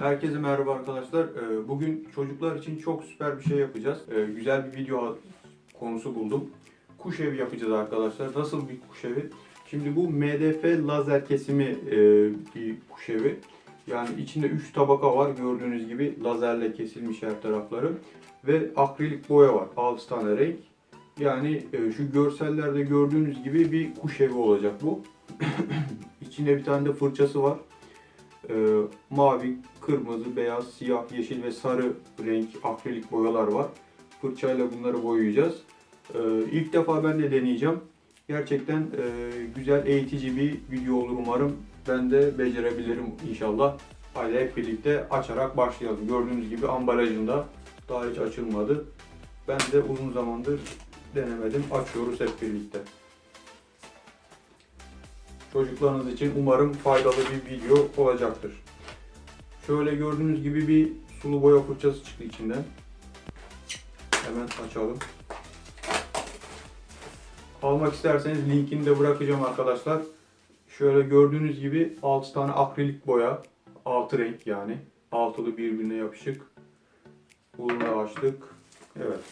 Herkese merhaba arkadaşlar. Ee, Bugün çocuklar için çok süper bir şey yapacağız. Ee, Güzel bir video konusu buldum. Kuş evi yapacağız arkadaşlar. Nasıl bir kuş evi? Şimdi bu MDF lazer kesimi e, bir kuş evi. Yani içinde 3 tabaka var gördüğünüz gibi lazerle kesilmiş her tarafları. Ve akrilik boya var 6 tane renk. Yani e, şu görsellerde gördüğünüz gibi bir kuş evi olacak bu. İçinde bir tane de fırçası var. Ee, mavi, kırmızı, beyaz, siyah, yeşil ve sarı renk akrilik boyalar var. Fırçayla bunları boyayacağız. Ee, ilk defa ben de deneyeceğim. Gerçekten e, güzel, eğitici bir video olur umarım. Ben de becerebilirim inşallah. Haydi hep birlikte açarak başlayalım. Gördüğünüz gibi ambalajında daha hiç açılmadı. Ben de uzun zamandır denemedim. Açıyoruz hep birlikte. Çocuklarınız için umarım faydalı bir video olacaktır. Şöyle gördüğünüz gibi bir sulu boya fırçası çıktı içinden. Hemen açalım. Almak isterseniz linkini de bırakacağım arkadaşlar. Şöyle gördüğünüz gibi 6 tane akrilik boya. 6 renk yani. Altılı birbirine yapışık. Bunu da açtık. Evet.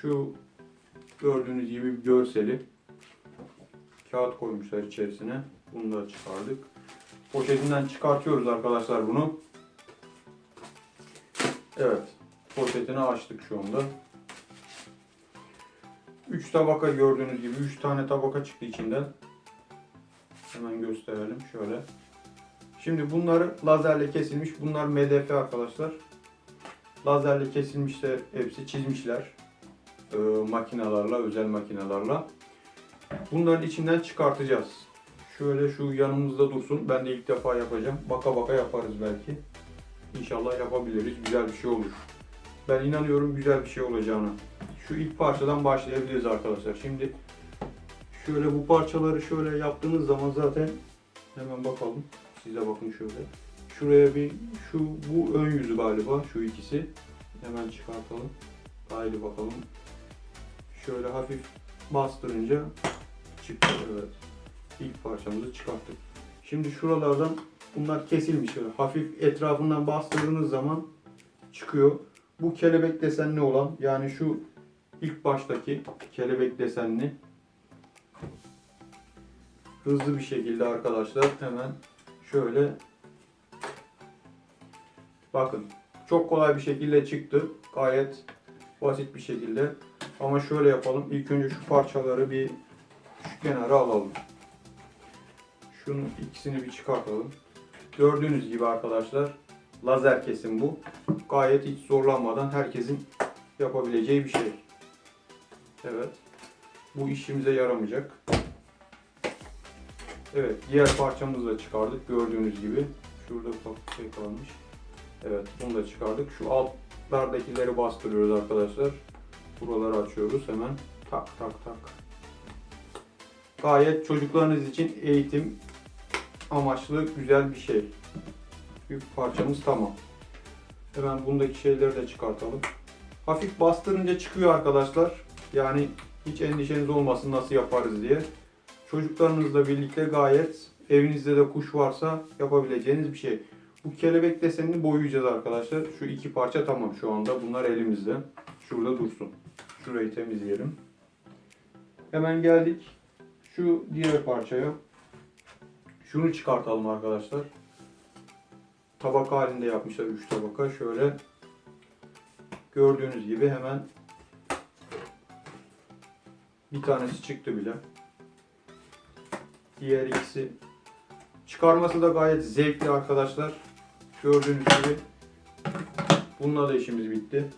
Şu gördüğünüz gibi bir görseli kağıt koymuşlar içerisine. Bunu da çıkardık. Poşetinden çıkartıyoruz arkadaşlar bunu. Evet. Poşetini açtık şu anda. 3 tabaka gördüğünüz gibi 3 tane tabaka çıktı içinden. Hemen gösterelim şöyle. Şimdi bunları lazerle kesilmiş. Bunlar MDF arkadaşlar. Lazerle kesilmişler. Hepsi çizmişler. Ee, makinalarla, özel makinalarla. Bunların içinden çıkartacağız. Şöyle şu yanımızda dursun. Ben de ilk defa yapacağım. Baka baka yaparız belki. İnşallah yapabiliriz. Güzel bir şey olur. Ben inanıyorum güzel bir şey olacağına. Şu ilk parçadan başlayabiliriz arkadaşlar. Şimdi şöyle bu parçaları şöyle yaptığınız zaman zaten hemen bakalım. Size bakın şöyle. Şuraya bir şu bu ön yüzü galiba şu ikisi. Hemen çıkartalım. Haydi bakalım. Şöyle hafif bastırınca çıktı. Evet. İlk parçamızı çıkarttık. Şimdi şuralardan bunlar kesilmiş. Böyle hafif etrafından bastırdığınız zaman çıkıyor. Bu kelebek desenli olan yani şu ilk baştaki kelebek desenli hızlı bir şekilde arkadaşlar hemen şöyle bakın çok kolay bir şekilde çıktı. Gayet basit bir şekilde. Ama şöyle yapalım. İlk önce şu parçaları bir şu kenara alalım. Şunun ikisini bir çıkartalım. Gördüğünüz gibi arkadaşlar lazer kesim bu. Gayet hiç zorlanmadan herkesin yapabileceği bir şey. Evet. Bu işimize yaramayacak. Evet, diğer parçamızı da çıkardık gördüğünüz gibi. Şurada ufak şey kalmış. Evet, bunu da çıkardık. Şu altlardakileri bastırıyoruz arkadaşlar. Buraları açıyoruz hemen. Tak tak tak. Gayet çocuklarınız için eğitim amaçlı güzel bir şey. Bir parçamız tamam. Hemen bundaki şeyleri de çıkartalım. Hafif bastırınca çıkıyor arkadaşlar. Yani hiç endişeniz olmasın nasıl yaparız diye. Çocuklarınızla birlikte gayet evinizde de kuş varsa yapabileceğiniz bir şey. Bu kelebek desenini boyayacağız arkadaşlar. Şu iki parça tamam şu anda. Bunlar elimizde. Şurada dursun. Şurayı temizleyelim. Hemen geldik şu diğer parçaya. Şunu çıkartalım arkadaşlar. Tabaka halinde yapmışlar 3 tabaka. Şöyle gördüğünüz gibi hemen bir tanesi çıktı bile. Diğer ikisi çıkarması da gayet zevkli arkadaşlar. Gördüğünüz gibi bununla da işimiz bitti.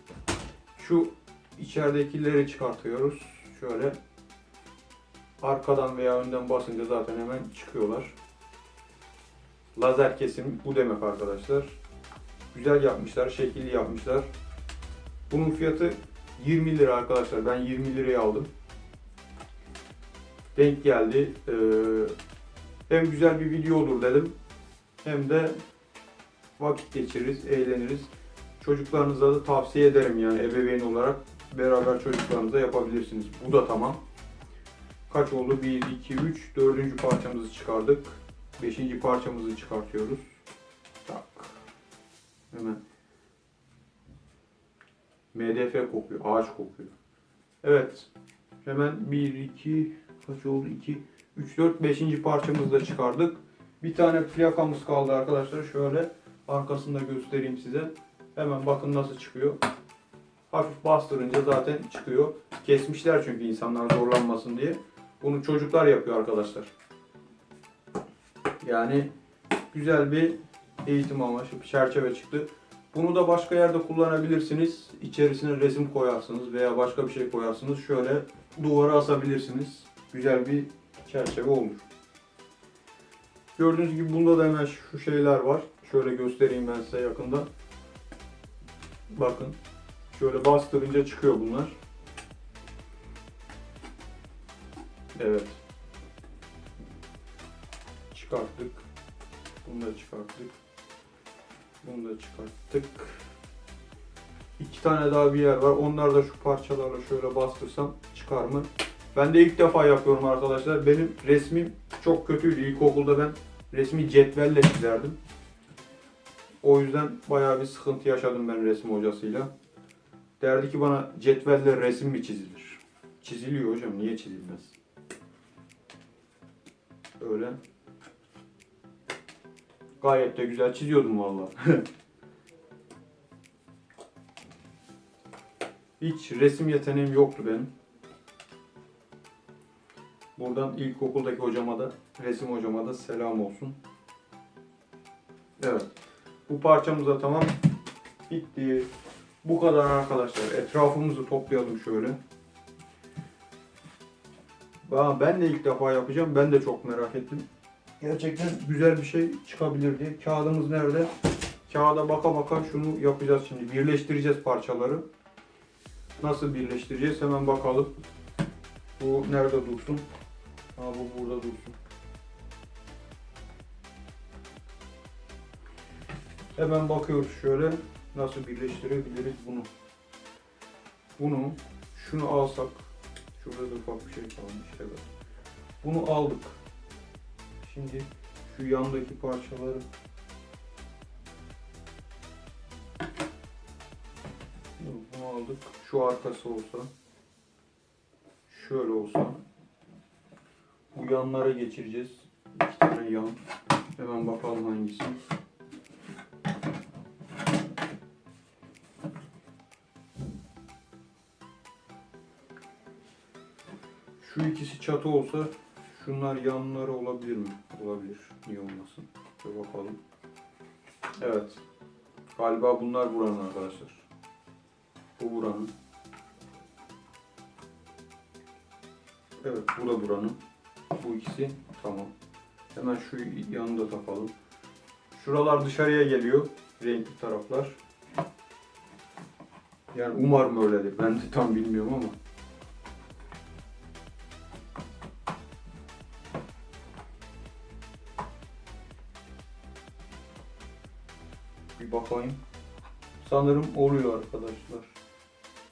Şu içeridekileri çıkartıyoruz. Şöyle arkadan veya önden basınca zaten hemen çıkıyorlar. Lazer kesim bu demek arkadaşlar. Güzel yapmışlar, şekilli yapmışlar. Bunun fiyatı 20 lira arkadaşlar. Ben 20 liraya aldım. Denk geldi. Ee, hem güzel bir video olur dedim. Hem de vakit geçiririz, eğleniriz. Çocuklarınıza da tavsiye ederim yani ebeveyn olarak beraber çocuklarınıza yapabilirsiniz. Bu da tamam. Kaç oldu? 1, 2, 3, dördüncü parçamızı çıkardık. Beşinci parçamızı çıkartıyoruz. Tak Hemen. MDF kokuyor. Ağaç kokuyor. Evet. Hemen 1, 2, kaç oldu? 2, 3, 4, 5. parçamızı da çıkardık. Bir tane plakamız kaldı arkadaşlar. Şöyle arkasında göstereyim size. Hemen bakın nasıl çıkıyor. Hafif bastırınca zaten çıkıyor. Kesmişler çünkü insanlar zorlanmasın diye. Bunu çocuklar yapıyor arkadaşlar. Yani güzel bir eğitim amaçlı bir çerçeve çıktı. Bunu da başka yerde kullanabilirsiniz. İçerisine resim koyarsınız veya başka bir şey koyarsınız. Şöyle duvara asabilirsiniz. Güzel bir çerçeve olur. Gördüğünüz gibi bunda da hemen şu şeyler var. Şöyle göstereyim ben size yakında. Bakın. Şöyle bastırınca çıkıyor bunlar. Evet. Çıkarttık. Bunu da çıkarttık. Bunu da çıkarttık. İki tane daha bir yer var. Onlar da şu parçalarla şöyle bastırsam çıkar mı? Ben de ilk defa yapıyorum arkadaşlar. Benim resmim çok kötüydü. İlkokulda ben resmi cetvelle çizerdim. O yüzden bayağı bir sıkıntı yaşadım ben resim hocasıyla. Derdi ki bana cetvelle resim mi çizilir? Çiziliyor hocam. Niye çizilmez? Öyle. Gayet de güzel çiziyordum valla. Hiç resim yeteneğim yoktu benim. Buradan ilkokuldaki hocama da, resim hocama da selam olsun. Evet. Bu parçamız da tamam. Bitti. Bu kadar arkadaşlar. Etrafımızı toplayalım şöyle. Ben de ilk defa yapacağım. Ben de çok merak ettim. Gerçekten güzel bir şey çıkabilir diye. Kağıdımız nerede? Kağıda baka baka şunu yapacağız şimdi. Birleştireceğiz parçaları. Nasıl birleştireceğiz hemen bakalım. Bu nerede dursun? Ha bu burada dursun. Hemen bakıyoruz şöyle nasıl birleştirebiliriz bunu. Bunu şunu alsak şurada da ufak bir şey kalmış evet. Bunu aldık. Şimdi şu yandaki parçaları bunu aldık. Şu arkası olsa şöyle olsa bu yanlara geçireceğiz. İki tane yan. Hemen bakalım hangisi. Şu ikisi çatı olsa şunlar yanları olabilir mi? Olabilir. Niye olmasın? Bir bakalım. Evet. Galiba bunlar buranın arkadaşlar. Bu buranın. Evet bu da buranın. Bu ikisi tamam. Hemen şu yanını da takalım. Şuralar dışarıya geliyor. Renkli taraflar. Yani umarım öyledir. Ben de tam bilmiyorum ama. Sanırım oluyor arkadaşlar.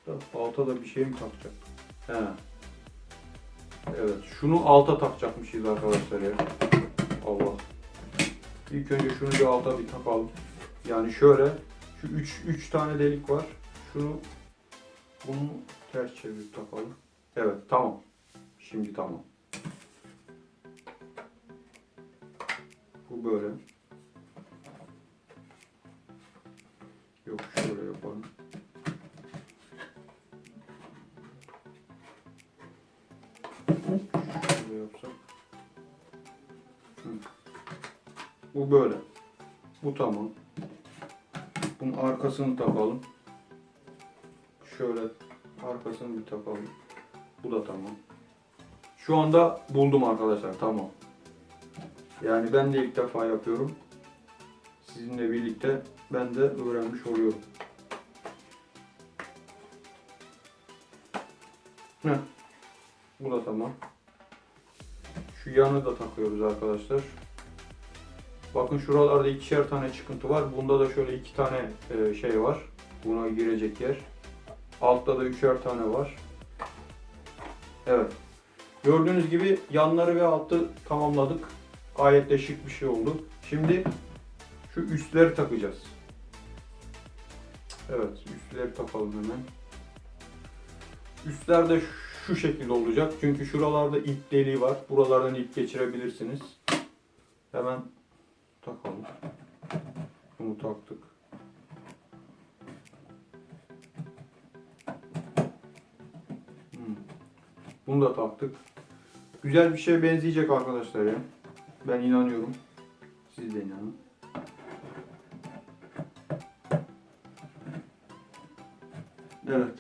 Da alta da bir şey mi takacak? He. Evet, şunu alta takacakmışız arkadaşlar ya. Allah. İlk önce şunu bir alta bir takalım. Yani şöyle, şu 3 3 tane delik var. Şunu bunu ters çevirip takalım. Evet, tamam. Şimdi tamam. Bu böyle. Yok şöyle yapalım. Şöyle yapsak. Bu böyle. Bu tamam. Bunun arkasını takalım. Şöyle arkasını bir takalım. Bu da tamam. Şu anda buldum arkadaşlar. Tamam. Yani ben de ilk defa yapıyorum. Sizinle birlikte ben de öğrenmiş oluyorum. Heh. Bu da tamam. Şu yanı da takıyoruz arkadaşlar. Bakın şuralarda ikişer tane çıkıntı var. Bunda da şöyle iki tane e, şey var. Buna girecek yer. Altta da üçer tane var. Evet. Gördüğünüz gibi yanları ve altı tamamladık. Gayet de şık bir şey oldu. Şimdi şu üstleri takacağız. Evet, üstleri takalım hemen. Üstler de şu şekilde olacak. Çünkü şuralarda ip deliği var. Buralardan ip geçirebilirsiniz. Hemen takalım. Bunu taktık. Hmm. Bunu da taktık. Güzel bir şeye benzeyecek arkadaşlar ya. Ben inanıyorum. Siz de inanın. Evet.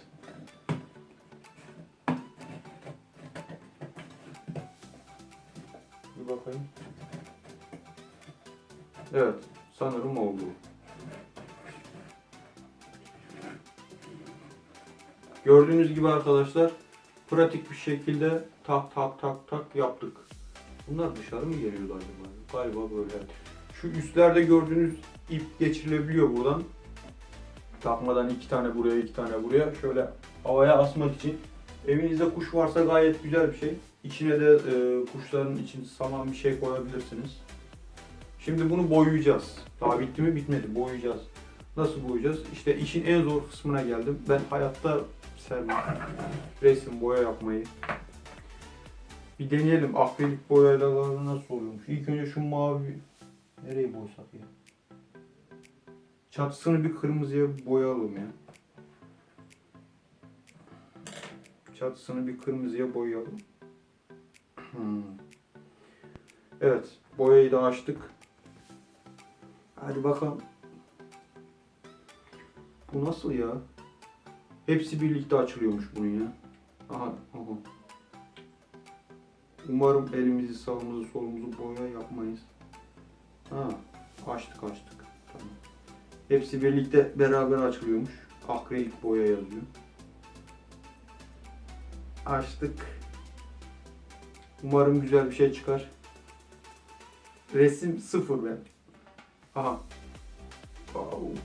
Bir bakayım. Evet. Sanırım oldu. Gördüğünüz gibi arkadaşlar pratik bir şekilde tak tak tak tak yaptık. Bunlar dışarı mı geliyordu acaba? Galiba böyle. Şu üstlerde gördüğünüz ip geçirilebiliyor buradan. Takmadan iki tane buraya iki tane buraya. Şöyle havaya asmak için. Evinizde kuş varsa gayet güzel bir şey. İçine de e, kuşların için saman bir şey koyabilirsiniz. Şimdi bunu boyayacağız. Daha bitti mi? Bitmedi. Boyayacağız. Nasıl boyayacağız? İşte işin en zor kısmına geldim. Ben hayatta sevmem resim boya yapmayı. Bir deneyelim. Akrilik boyalar nasıl oluyormuş. İlk önce şu mavi nereye boysak ya? Çatısını bir kırmızıya boyayalım ya. Çatısını bir kırmızıya boyayalım. Hmm. Evet, boyayı da açtık. Hadi bakalım. Bu nasıl ya? Hepsi birlikte açılıyormuş bunun ya. Aha, aha. Umarım elimizi, sağımızı, solumuzu boya yapmayız. Ha, açtık açtık. Hepsi birlikte beraber açılıyormuş. Akrilik boya yazıyor. Açtık. Umarım güzel bir şey çıkar. Resim sıfır ben. Aha. Wow.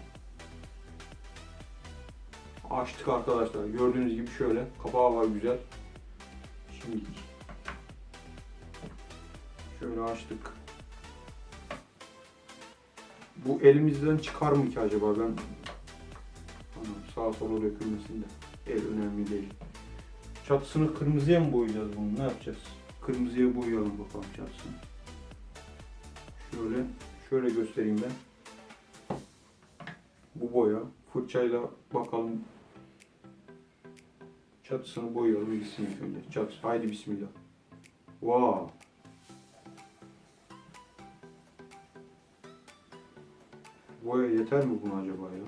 Açtık arkadaşlar. Gördüğünüz gibi şöyle. Kapağı var güzel. Şimdi şöyle açtık. Bu elimizden çıkar mı ki acaba? Ben Anam, sağa sola dökülmesin de. El önemli değil. Çatısını kırmızıya mı boyayacağız bunu? Ne yapacağız? Kırmızıya boyayalım bakalım çatısını. Şöyle, şöyle göstereyim ben. Bu boya. Fırçayla bakalım. Çatısını boyayalım ilk önce. Çat. Haydi bismillah. Wow. Boya yeter mi buna acaba ya?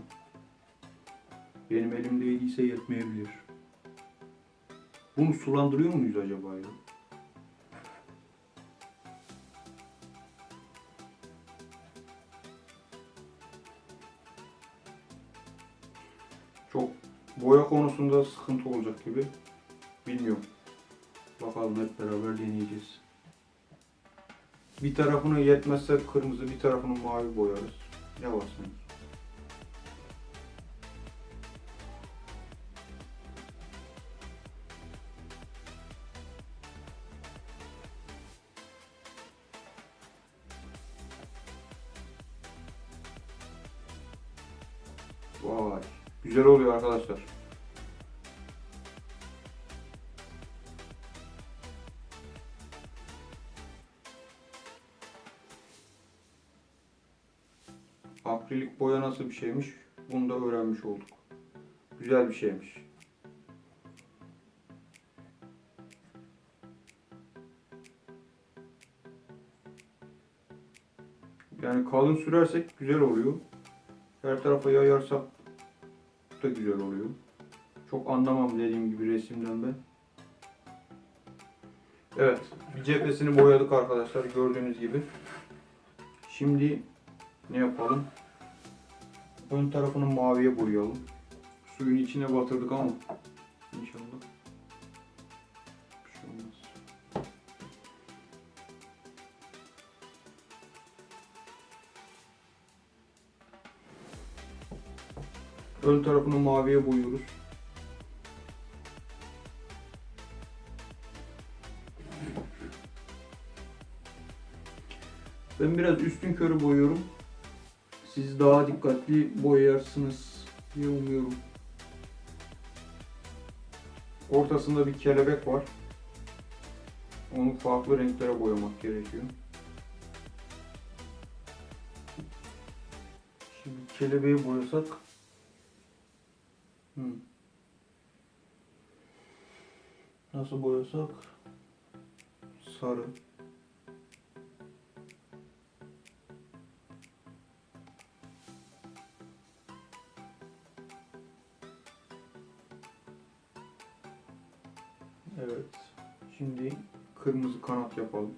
Benim elimde yetmeyebilir. Bunu sulandırıyor muyuz acaba ya? Çok boya konusunda sıkıntı olacak gibi. Bilmiyorum. Bakalım hep beraber deneyeceğiz. Bir tarafına yetmezse kırmızı, bir tarafını mavi boyarız. Senin? Vay. Güzel oluyor arkadaşlar. Nasıl bir şeymiş? Bunu da öğrenmiş olduk. Güzel bir şeymiş. Yani kalın sürersek güzel oluyor. Her tarafa yayarsak da güzel oluyor. Çok anlamam dediğim gibi resimden ben. Evet, cephesini boyadık arkadaşlar gördüğünüz gibi. Şimdi ne yapalım? Ön tarafını maviye boyayalım. Suyun içine batırdık ama inşallah bir şey olmaz. Ön tarafını maviye boyuyoruz. Ben biraz üstün körü boyuyorum. Siz daha dikkatli boyarsınız diye umuyorum. Ortasında bir kelebek var. Onu farklı renklere boyamak gerekiyor. Şimdi kelebeği boyasak Hı. Nasıl boyasak? Sarı. Kırmızı kanat yapalım.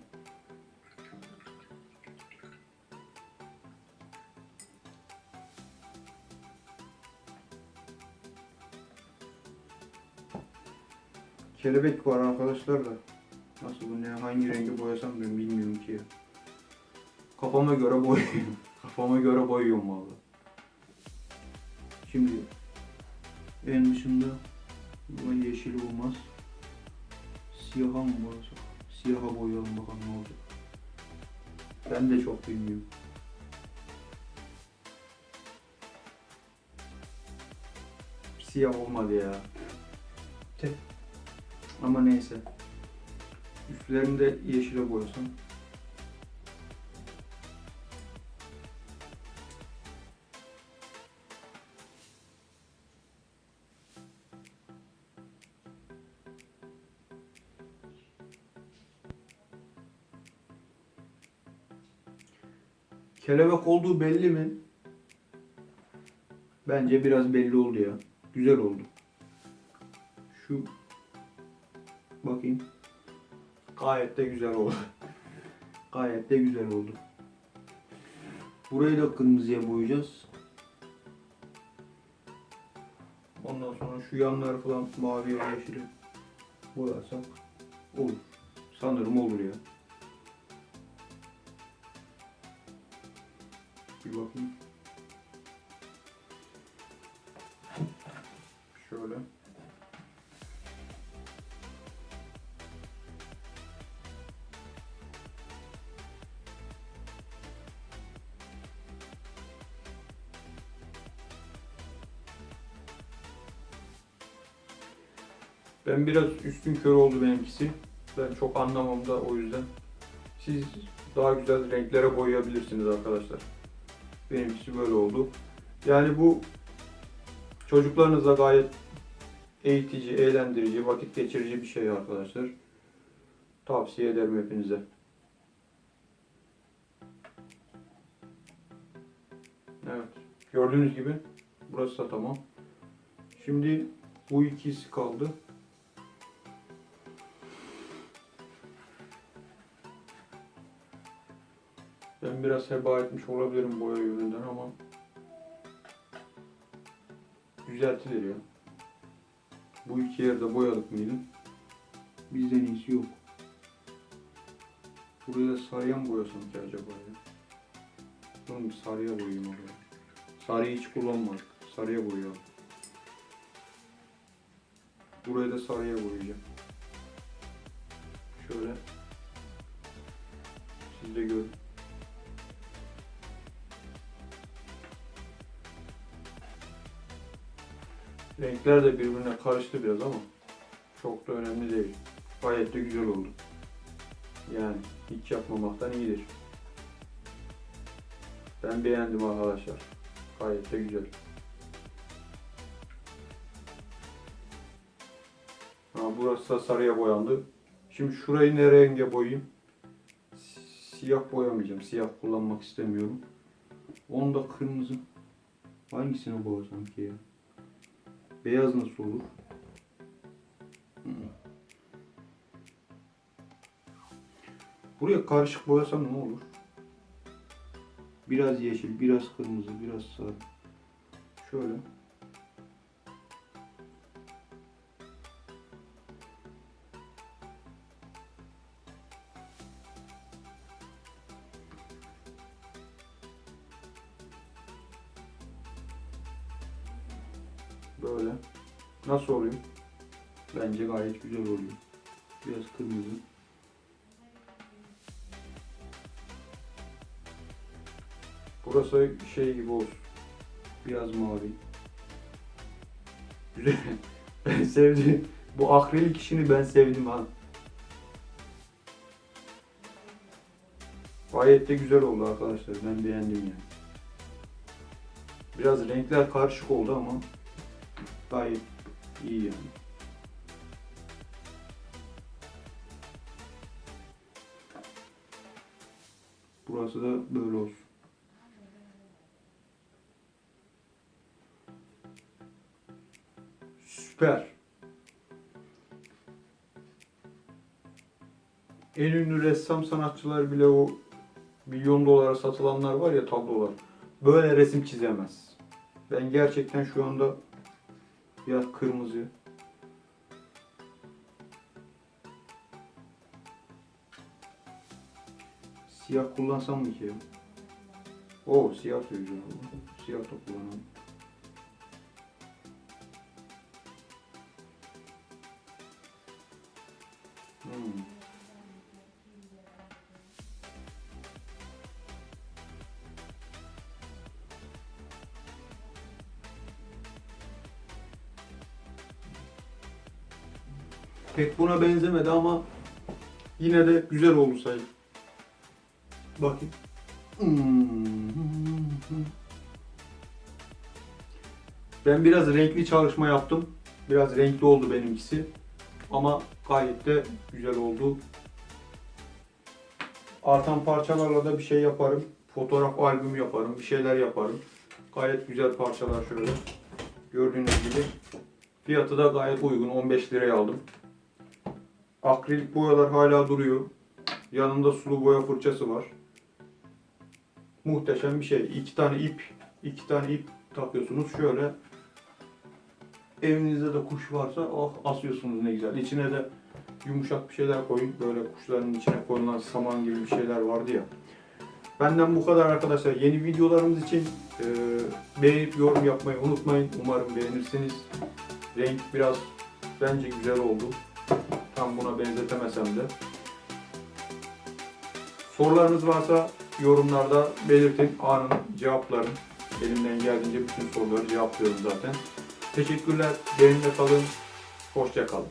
Kelebek var arkadaşlar da. Nasıl bu ne hangi rengi boyasam ben bilmiyorum ki. Kafama göre boyuyorum. Kafama göre boyuyorum valla. Şimdi en dışında bu yeşil olmaz. Siyaha mı boyasak? Siyaha boyayalım bakalım ne olacak. Ben de çok bilmiyorum. Siyah olmadı ya. Tüh. Ama neyse. Üstlerini de yeşile boyasam. Kelebek olduğu belli mi? Bence biraz belli oldu ya. Güzel oldu. Şu bakayım. Gayet de güzel oldu. Gayet de güzel oldu. Burayı da kırmızıya boyayacağız. Ondan sonra şu yanları falan maviye yeşile boyarsak olur. Sanırım olur ya. Bir bakayım. Şöyle. Ben biraz üstün kör oldu benimkisi. Ben çok anlamam da o yüzden. Siz daha güzel renklere boyayabilirsiniz arkadaşlar. Benimkisi böyle oldu. Yani bu çocuklarınıza gayet eğitici, eğlendirici, vakit geçirici bir şey arkadaşlar. Tavsiye ederim hepinize. Evet. Gördüğünüz gibi burası da tamam. Şimdi bu ikisi kaldı. Biraz heba etmiş olabilirim boya yönünden ama düzeltilir ya. Bu iki yerde boyadık mıydı? Bizden iyisi yok. Buraya sarıya mı boyasam ki acaba ya? Bunu bir sarıya boyayayım oraya. Sarıyı hiç kullanmadık. Sarıya boyayalım. Burayı da sarıya boyayacağım. Şöyle. Siz de görün. Renkler de birbirine karıştı biraz ama çok da önemli değil. Gayet de güzel oldu. Yani hiç yapmamaktan iyidir. Ben beğendim arkadaşlar. Gayet de güzel. Ha, burası da sarıya boyandı. Şimdi şurayı ne renge boyayayım? Si- Siyah boyamayacağım. Siyah kullanmak istemiyorum. Onu da kırmızı. Hangisini boyasam ki ya? Beyaz nasıl olur? Buraya karışık boyasam ne olur? Biraz yeşil, biraz kırmızı, biraz sarı. Şöyle. Burası şey gibi olsun. Biraz mavi. Güzel. Ben sevdim. Bu akrilik işini ben sevdim ha. Gayet de güzel oldu arkadaşlar. Ben beğendim yani. Biraz renkler karışık oldu ama gayet iyi yani. Burası da böyle olsun. Süper. En ünlü ressam sanatçılar bile o milyon dolara satılanlar var ya tablolar. Böyle resim çizemez. Ben gerçekten şu anda ya kırmızı siyah kullansam mı ki? Oo siyah oldu. Siyah da kullanalım. Hmm. Pek buna benzemedi ama yine de güzel oldu sayı. Bakayım. Hmm. Ben biraz renkli çalışma yaptım. Biraz renkli oldu benimkisi. Ama gayet de güzel oldu. Artan parçalarla da bir şey yaparım. Fotoğraf albüm yaparım. Bir şeyler yaparım. Gayet güzel parçalar şöyle. Gördüğünüz gibi. Fiyatı da gayet uygun. 15 liraya aldım. Akrilik boyalar hala duruyor. Yanında sulu boya fırçası var. Muhteşem bir şey. İki tane ip, iki tane ip takıyorsunuz. Şöyle evinizde de kuş varsa oh asıyorsunuz ne güzel. İçine de yumuşak bir şeyler koyun. Böyle kuşların içine konulan saman gibi bir şeyler vardı ya. Benden bu kadar arkadaşlar. Yeni videolarımız için e, beğenip yorum yapmayı unutmayın. Umarım beğenirsiniz. Renk biraz bence güzel oldu. Tam buna benzetemesem de. Sorularınız varsa yorumlarda belirtin. Anında cevaplarım. Elimden geldiğince bütün soruları cevaplıyorum zaten. Teşekkürler. Benimle kalın. Hoşça kalın.